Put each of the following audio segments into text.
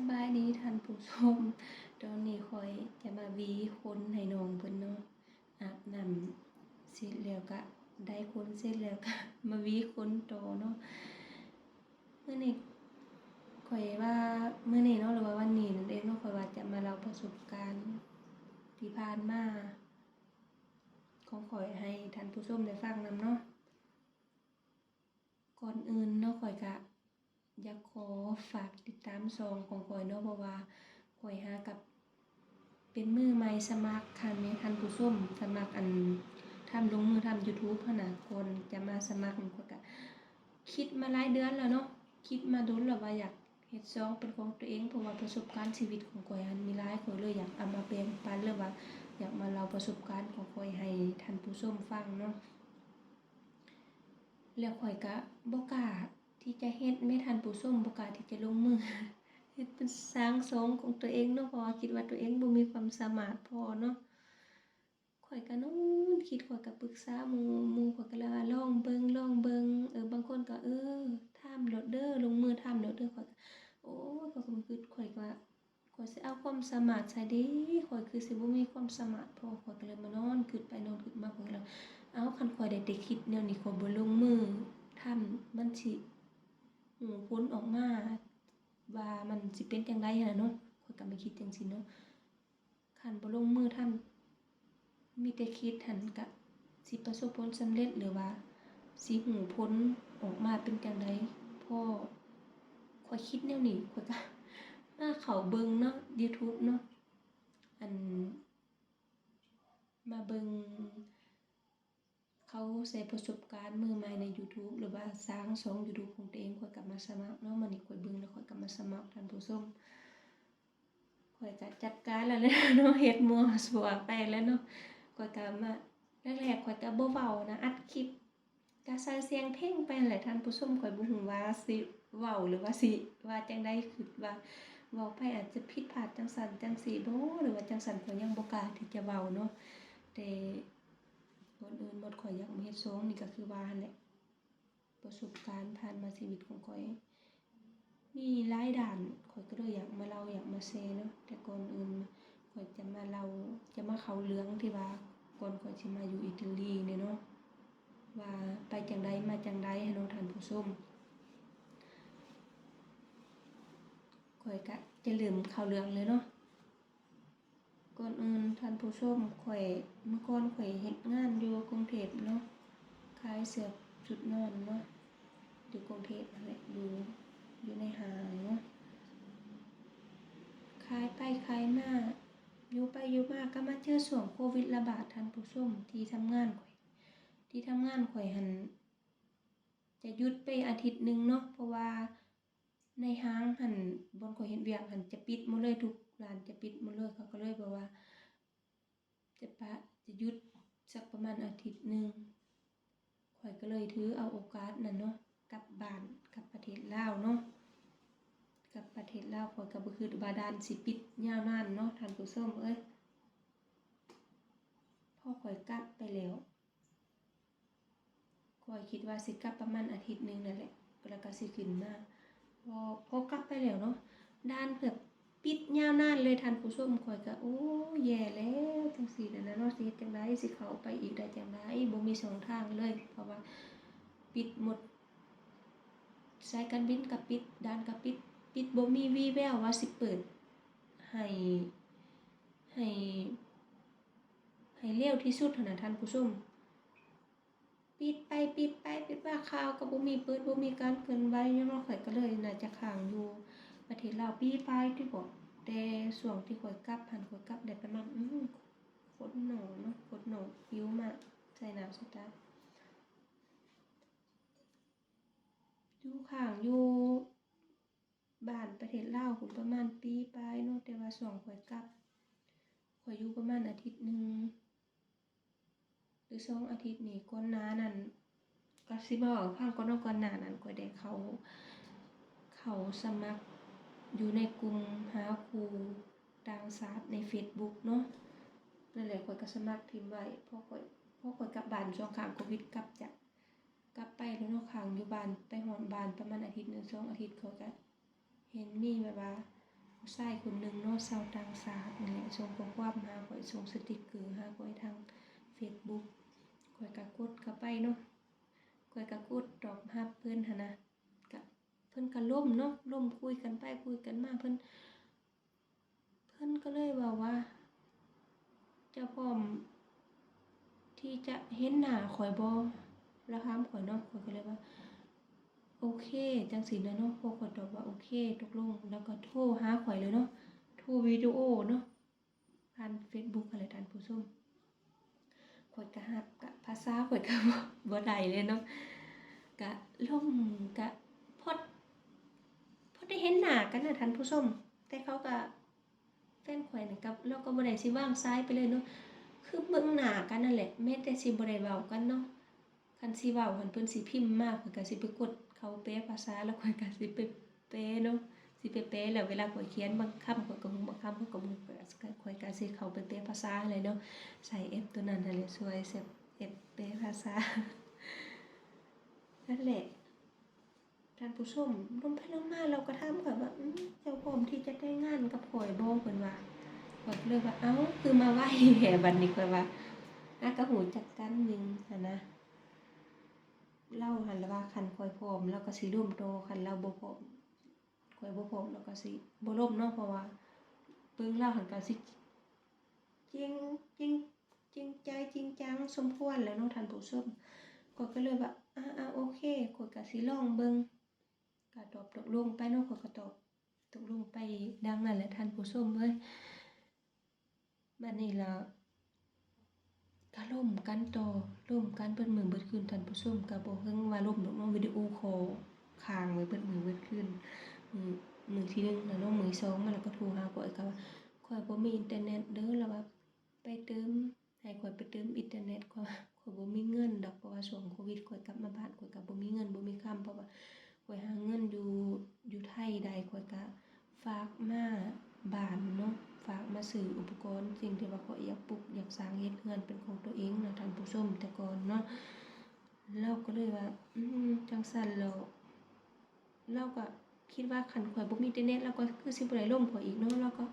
สบายดีท่านผู้ชม ตอนนี้คอยจะมาวีคนให้น้องเพิ่นเนาะอาบน้ำเสร็จแล้วก็ได้คนเสร็จแล้วก็มาวีคนต่อเนาะเมื้อนี้ข่อยว่าเมื้อนี้เนาะหรือว่าวันนี้นั่นเองเนาะข่อยว่าจะมาเล่าประสบการณ์ที่ผ่านมาของข่อยให้ท่านผู้ชมได้ฟังนำเนาะก่อนอื่นเนาะข่อยก็ อยากขอฝากติดตามซองของข่อยเนาะเพราะว่าข่อยหากับเป็นมือใหม่สมัครคันนี้ท่านผู้ชมสมัครอันทำลงมือทำ YouTube ขนาดคนจะมาสมัครมันก็กะคิดมาหลายเดือนแล้วเนาะคิดมาดนแล้วว่าอยากเฮ็ดซองเป็นของตัวเองเพราะว่าประสบการณ์ชีวิตของข่อยอันมีหลายข่อยเลยอยากเอามาแบ่งปันหรือว่าอยากมาเล่าประสบการณ์ของข่อยให้ท่านผู้ชมฟังเนาะแล้วข่อยก็บ่กล้า ที่จะเฮ็ดไม่ทันผู้ส้มบ่กล้าที่จะลงมือเฮ็ดเป็นสร้างสงของตัวเองเนาะพราะว่าคิดว่าตัวเองบ่มีความสามารถพอเนาะข่อยก็นู้นคิดข่อยก็ปรึกษาหมู่หมู่ข่อยก็เลยว่าลองเบิ่งลองเบิ่งเออบางคนก็เออทำโลดเด้อลงมือทำโลดเด้อข่อยโอ้ยข่อยก็บ่คิดข่อยก็ว่าข่อยสิเอาความสามารถใส่ด้ข่อยคือสิบ่มีความสามารถพอข่อยก็เลยมานอนคิดไปนอนคิดมาข่อยก็เลยเอาคันข่อยได้แต่คิดแนวนี้ข่อยบ่ลงมือทำมันสิ หูผลออกมา ว่ามันสิเป็นจังไดหั่นน่ะเนาะข้อยก็ไม่คิดจังซี่เนาะคันบ่ลงมือทำมีแต่คิดหันก็สิประสบผลสำเร็จหรือว่าสิหูผลออกมาเป็นจังไดพ่อข้อยคิดแนวนี้ข้อยก็มาเขาเบิ่งเนาะ YouTube เนาะอันมาเบิ่ง ใช้ประสบการณ์มือใหม่ใน YouTube หรือว่าสร้างช่อง YouTube ของตัวเองข้อยก็มาสมัครเนาะมื้อนี้ข้อยเบิ่งแล้วข้อยก็มาสมัครท่านผู้ชมข้อยก็จัดการแล้วแหละเนาะเฮ็ดมัวซั่วไปแล้วเนาะข้อยก็มาแรกๆข้อยก็บ่เว้านะอัดคลิปก็ใส่เสียงเพลงไปแหละท่านผู้ชมข้อยบ่ฮู้ว่าสิเว้าหรือว่าสิว่าจังได๋คิดว่าเว้าไปอาจจะผิดพลาดจังซั่นจังซี่บ่หรือว่าจังซั่นข้อยยังบ่กล้าที่จะเว้าเนาะแต่ ก่อนอื่นหมดข่อยอยากมาเฮ็ดซองนี่ก็คือว่าแหละประสบการณ์ผ่านมาชีวิตของข่อย มีหลายด้านข่อยก็เลยอยากมาเล่าอยากมาแชร์เนาะแต่ก่อนอื่นข่อยจะมาเล่าจะมาเขาเรื่องที่ว่าก่อนข่อยสิมาอยู่อิตาลีเนี่ยเนาะว่าไปจังไดมาจังไดให้เนาะท่านผู้ชมข่อยก็จะเริ่มเขาเรื่องเลยเนาะ ก่อนอื่นท่านผู้ชมข่อยเมื่อก่อนข่อยเฮ็ดงานอยู่กรุงเทพเนาะขายเสื้อชุดนอนเนาะอยู่กรุงเทพนั่นแหละอยู่อยู่ในห้างเนาะขายไปขายมาอยู่ไปอยู่มาก็มาเจอช่วงโควิดระบาดท่านผู้ชมที่ทำงานข่อย ที่ทำงานข่อยหัน จะหยุดไปอาทิตย์หนึงเนาะเพราะว่าในห้างหันบนข่อยเฮ็ดเวียกหันจะปิดหมดเลยทุก ร้านจะปิดหมดเลยเขาก็เลยบอกว่า จะปะจะหยุดสักประมาณอาทิตย์หนึ่งข่อยก็เลยถือเอาโอกาสนั้นเนาะกลับบ้านกลับประเทศลาวเนาะกลับประเทศลาวข่อยก็บ่คิดว่าดานสิปิดยาวนานเนาะท่านผู้ชมเอ้ยพ่อข่อยกลับไปแล้วข่อยคิดว่าสิกลับประมาณอาทิตย์หนึงนั่นแหละแล้วก็สิขึ้นมาพอพอกลับไปแล้วเนาะด่านแบบ ยาวนานเลยท่านผู้ชมข่อยก็โอ้แย่แล้วจังซี่นั่นน่ะเนาะสิเฮ็ดจังไดสิเข้าไปอีกได้จังไดบ่มีช่องทางเลย เพราะว่าปิดหมดสายการบินก็ปิดด่านก็ปิดปิดบ่มีวี่แววว่าสิเปิดให้ให้ให้เร็วที่สุดนะท่านผู้ชมปิดไปปิดไปปิดว่าข่าวก็บ่มีเปิดบ่มีการเคลื่อนไหวยังเนาะข้อยก็เลยน่าจะค้างอยู่ประเทศลาวปีไปที่บอก แต่ช่วงที่ข้อยกลับหั้นข้อยกลับได้ประมาณอื้อฝนหนาวเนาะฝนหนาวผิวมากใส่หนาวสตาร์อยู่ข้างอยู่บ้านประเทศลาวพุ่นประมาณปีปลายเนาะแต่ว่าช่งข้อยกลับข้อยอยู่ประมาณอาทิตย์หนึ่งหรือสองอาทิตย์นี่ก่อนน้านั้นก็สิบอกฟังก่อนก่อนหน้านั้นก็ได้เขาเขาสมัคร อยู่ในกลุ่มหาครูต่างชาติใน Facebook เนาะนั่นแหละข้อยก็สมัครทิมพ์ไว้พราะข้อยพราะข้อยกลับบ้านช่วงข้างโควิดกลับจากกลับไปแล้วเนาะข้างอยู่บ้านไปฮอดบ้านประมาณอาทิตย์หนึ่งสองอาทิตย์เขาก็เห็นมีแบบว่าผู้ชายคนหนึ่งเนาะชาวต่างชาตินี่แหละส่งข้อความหาข้อยส่งสติกเกอร์หาข้อยทาง Facebook ข้อยก็กดเข้าไปเนาะข้อยก็กดตอบรับเพิ่นหั่นนะ พิ่นก็ล่มเนาะล่มคุยกันไปคุยกันมาเพิ่นเพิ่นก็เลยเว้าว่าจ้าพร้อม ที่จะเห็นหน้าข้อยบ่แล้วถามข้อยเนาะข้อยก็เลยว่า โอเคจังซี่นะเนาะพอข้อยตอบว่าโอเคตกลง แล้วก็โทรหาข้อยเลยเนาะโทรวิดีโอเนาะผ่าน Facebook อะไรท่านผู้ชมข้อยก็ฮับกะภาษาข้อยก็บ่ได้เลยเนาะกะล่มกะ ห็นหน้ากันนะท่านผู้ชมแต่เขาก็แฟนข้อยน่กับเราก็บ่ได้สิวางซ้ายไปเลยเนาะคือเบิ่งหน้ากันนั่นแหละแม้แต่สิบ่ได้เว้ากันเนาะคันสิเว้าหันเพิ่นสิพิมพ์มากข้อยก็สิไปกดเขาแปลภาษาแล้วข้อยก็สิไปแปลเนาะสิไปแปลแล้วเวลาข้อยเขียนบางคำข้อยก็ฮู้บางคำข้อยก็บ่ฮู้ข้อยก็สิเข้าไปแปลภาษาเลยเนาะใส่แอปตัวนั้นนั่นแหละช่วยเซฟแอปแปลภาษานั่นแหละ ท่านผู้ชมลงไปลงมาเราก็ถามข้อยว่าเจ้าพร้อมที่จะได้งานกับข้อยบ่เพิ่นว่าข้อยก็เลยว่าเอ้าคือมาไหว้แหบัดนี้ข้อยว่าอะก็หูจักกันหนึงหันนะเล่าหันล้วว่าคันคอยพร้อมแล้วก็สิร่วมโตคันเราบ่พร้อมคอยบ่พร้อมแล้วก็สิบ่ร่วมเนาะเพราะว่าเบิ่งเล่าหันก็สิจริงจริงจริงใจจริงจังสมควรแล้วเนาะท่านผู้ชมข้อยก็เลยว่าอ่าโอเคข้อยก็สิลองเบิ่ง ก็ตอบตกลงไปเนาะข้อยก็ตอบตกลงไปดังนั้นแหละท่านผู้ชมเอ้ยบัดนี้ละก็ล่มกันต่อล่มกันเบิดมือเบิดคืนท่านผู้ชมก็บ่เฮิงว่าล่มดอกวิดีโอคอลค้างไว้เบิดมือเบิดคืนมื้อมือที่หนึ่งแล้วเนาะมื้อสองมาแล้วก็โทรหาข้อยก็ว่าข้อยบ่มีอินเทอร์เน็ตเด้อแล้วว่าไปเติมให้ข้อยไปเติมอินเทอร์เน็ตข้อยว่อยบ่มีเงินดอกเพราะว่าช่วงโควิดข้อยกลับมาบ้านข้อยก็บ่มีเงินบ่มีคำเพราะว่า ข้อยหาเงินอยู่อยู่ไทยได้ข้อยก็ฝากมาบ้านเนาะฝากมาซื้ออุปกรณ์ สิ่งที่ว่าข้อยอยากปลูกอยากสร้างเฮ็ดเรือนเป็นของตัวเองนะท่านผู้ชมแต่ก่อนเนาะเราก็เลยว่า อืมจังซั่นแล้วเราก็คิดว่าคันข้อยบ่มีอินเทอร์เน็ตเราก็คือสิบ่ได้ล่มข้อยอีกเนาะเราก็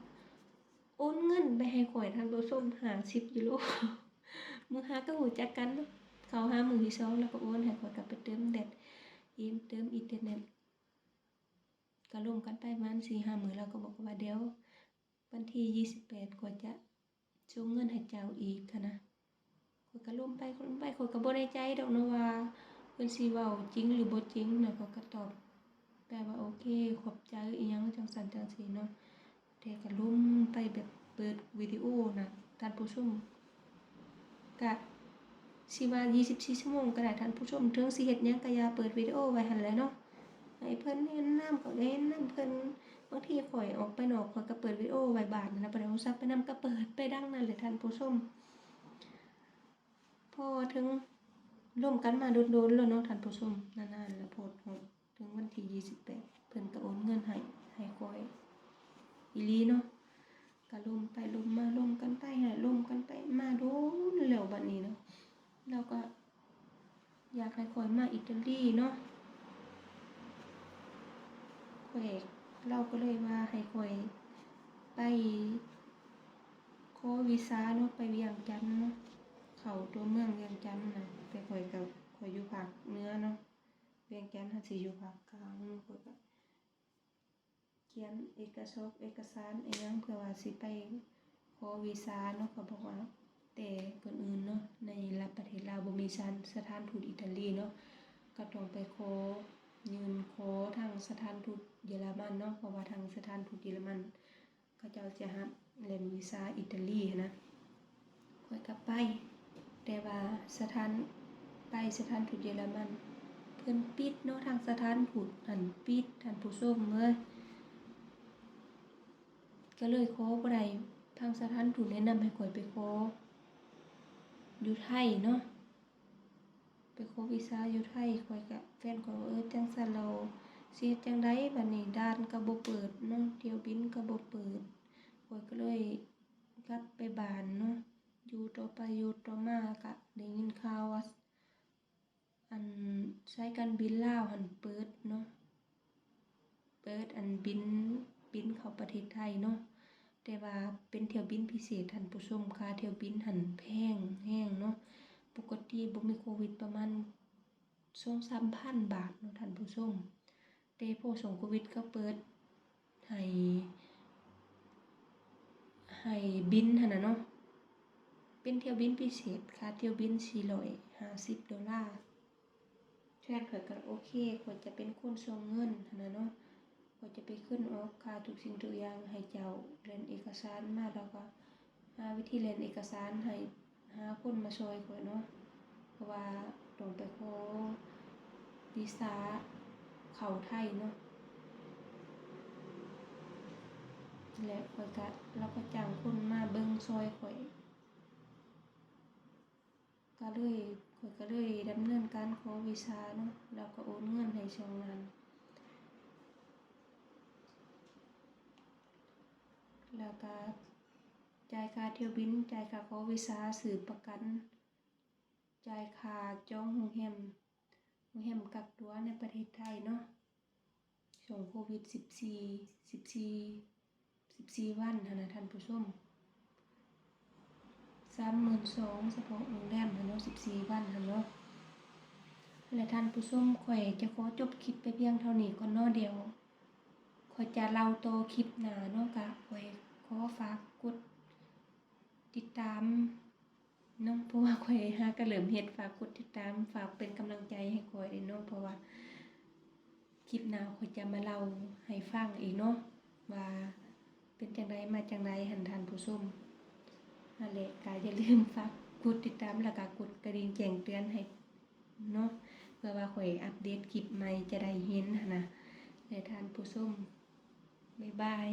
โอนเงินไปให้ข้อยท่านผู้ชม50ยูโรมื้อหาก็รู้จักกันเนาะเขาหามื้อที่สองแล้วก็โอนให้ข้อยก็ไปเติมแดด อีมเติมอินเทอร์เน็ตก็ร่วมกันไปประมาณ4-5มื้อแล้วก็บอกว่าเดี๋ยววันที่28ข้อยจะส่งเงินให้เจ้าอีกนะข้อยก็ล่มไปล่มไปข้อยก็บ่ได้ใจดอกนะว่าเพิ่นสิเว้าจริงหรือบ่จริงนะข้อยก็ตอบไปว่าโอเค ขอบใจอิหยังจังซั่นจังซี่เนาะแต่ก็ล่มไปแบบเปิดวิดีโอนะท่านผู้ชมก็ สิว่า24 ชั่วโมงก็ได้ท่านผู้ชมถึงสิเฮ็ดหยังก็อย่าเปิดวิดีโอไว้หั่นแหละเนาะให้เพิ่นเห็นนำก็ได้เห็นนำเพิ่นบางทีข่อยออกไปนอกข่อยก็เปิดวิดีโอไว้บาดนั่นนะบ่ได้โทรศัพท์ไปนำก็เปิดไปดังนั่นแหละท่านผู้ชมพอถึงร่วมกันมาโดนๆแล้วเนาะท่านผู้ชมนานๆแล้วโพดฮอดถึงวันที่ 28 เพิ่นก็โอนเงินให้ให้ข่อยอีหลีเนาะก็ล่มไปล่มมาล่มกันไปให้ล่มกันไปมาโดนแล้วบัดนี้เนาะ แล้วก็ อยากให้ข่อยมาอิตาลีเนาะข่อยเราก็เลยว่าให้ข่อยไปขอวีซ่าเนาะไปเวียงจันทน์เนาะเขาตัวเมืองเวียงจันทน์นะแต่ข่อยก็ข่อยอยู่ภาคเหนือเนาะเวียงจันทน์หั้นสิอยู่ภาคกลางเนาะข่อยก็เขียนเอกสารเอกสารอิหยังเพื่อว่าสิไปขอวีซ่าเนาะก็บอกว่า แต่คนอื่นเนาะในรัฐประเทศลาวบ่มีสถานสถานทูตอิตาลีเนาะก็ต้องไปขอยืนขอทางสถานทูตเยอรมันเนาะเพราะว่าทางสถานทูตเยอรมันเขาเจ้าจะรับเล่นวีซ่าอิตาลีนะค่อยกลับไป แต่ว่าสถานไปสถานทูตเยอรมัน เพิ่นปิดเนาะทางสถานทูตอันปิดท่านผู้ชมเอ้ยก็เลยขอบ่ได้ทางสถานทูตแนะนำให้ข้อยไปขอ อยู่ไทยเนาะไปขอวีซ่าอยู่ไทยข้อยก็แฟนข้อยว่าเออจังซั่นเราเฮ็ดจั่งใดบัดนี้ด่านก็บ่เปิดเนาะเที่ยวบินก็บ่เปิดข้อยก็เลยกลับไปบ้านเนาะอยู่ต่อไปอยู่ต่อมาก็ได้ยินข่าวว่าอันสายการบินลาวหันเปิดเนาะเปิดอันบินบินเข้าประเทศไทยเนาะ แต่ว่าเป็นเที่ยวบินพิเศษท่านผู้ชมค่าเที่ยวบินหันแพงแห้งเนาะปกติบ่มีโควิดประมาณ2-3,000บาทเนาะท่านผู้ชมแต่พอสงโควิดก็เปิดให้ให้บินหันนะเนาะเป็นเที่ยวบินพิเศษค่าเที่ยวบิน450ดอลลาร์แค่ข้อยก็โอเคข้อยจะเป็นคนส่งเงินหันนะเนาะ ก็จะไปขึ้นออกค่าทุกสิ่งทุกอย่างให้เจ้าเรียนเอกสารมาแล้วก็หาวิธีเรียนเอกสารให้หาคนมาช่วยข่อยเนาะเพราะว่าต้องไปขอวีซ่าเข้าไทยเนาะและข่อยก็เราก็จ้างคนมาเบิ่งซอยข่อย ก็เลยข่อยก็เลยดำเนินการขอวีซ่าเนาะแล้วก็โอนเงินให้ช่องนั้น แล้วก็จ่ายค่าเที่ยวบินจ่ายค่าขอวีซ่าสืบประกันจ่ายค่าจองโรงแรมโรงแรมกักตัวในประเทศไทยเนาะช่วงโควิด14 14 14วันหั่นนะท่านผู้ชม32,000เฉพาะโรงแรมเนาะ14วันหั่นเนาะและท่านผู้ชมข่อยจะขอจบคลิปไปเพียงเท่านี้ก่อนเนาะเดี๋ยวข่อยจะเล่าโตคลิปหนาเนาะกะข่อย อฝากกดติดตามนาะเพราะว่าข่อยหาก็เริ่มเฮ็ดฝากกดติดตาม ฝากเป็นกำลังใจให้ข่อยเด้เนาะเพราะว่าคลิปหน้าข่อยจะมาเล่าให้ฟังอีกเนาะว่าเป็นจังไดมาจังไดหันท่านผู้ชมนั่นแหละก็อย่าลืมฝากกดติดตามแล้วก็กดกระดิ่งแจ้งเตือนให้เนาะเพื่อว่าข่อยอัปเดตคลิปใหม่จะได้เห็นนะและทานผู้ชมบ๊ายบาย